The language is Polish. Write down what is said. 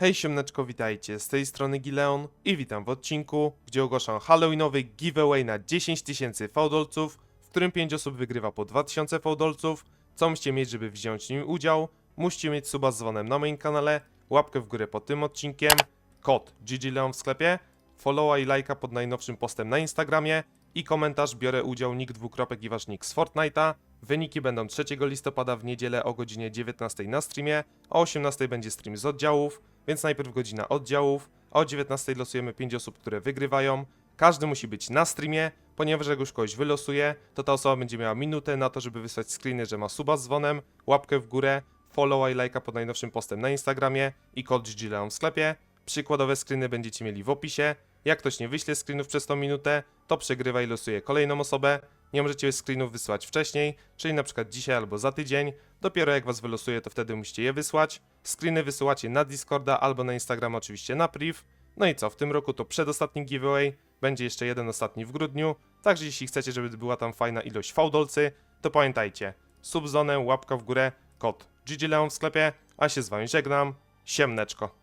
Hej siemneczko, witajcie, z tej strony Gileon i witam w odcinku, gdzie ogłaszam halloweenowy giveaway na 10 tysięcy fałdolców, w którym 5 osób wygrywa po 2000 fałdolców. Co musicie mieć, żeby wziąć w nim udział? Musicie mieć suba z dzwonem na moim kanale, łapkę w górę pod tym odcinkiem, kod GGLeon w sklepie, followa i lajka pod najnowszym postem na Instagramie i komentarz biorę udział nick dwukropek i wasz nick z Fortnite'a. Wyniki będą 3 listopada w niedzielę o godzinie 19 na streamie, o 18 będzie stream z oddziałów, więc najpierw godzina oddziałów, o 19 losujemy 5 osób, które wygrywają. Każdy musi być na streamie, ponieważ jak już kogoś wylosuje, to ta osoba będzie miała minutę na to, żeby wysłać screeny, że ma suba z dzwonem, łapkę w górę, followa i lajka pod najnowszym postem na Instagramie i kod GGLeon w sklepie. Przykładowe screeny będziecie mieli w opisie. Jak ktoś nie wyśle screenów przez tą minutę, to przegrywa i losuje kolejną osobę. Nie możecie screenów wysłać wcześniej, czyli na przykład dzisiaj albo za tydzień. Dopiero jak was wylosuje, to wtedy musicie je wysłać. Screeny wysyłacie na Discorda albo na Instagrama oczywiście na priv. No i co, w tym roku to przedostatni giveaway, będzie jeszcze jeden ostatni w grudniu, także jeśli chcecie, żeby była tam fajna ilość fałdolcy, to pamiętajcie, subzonę, łapka w górę, kod GGLeon w sklepie, a się z wami żegnam, siemneczko.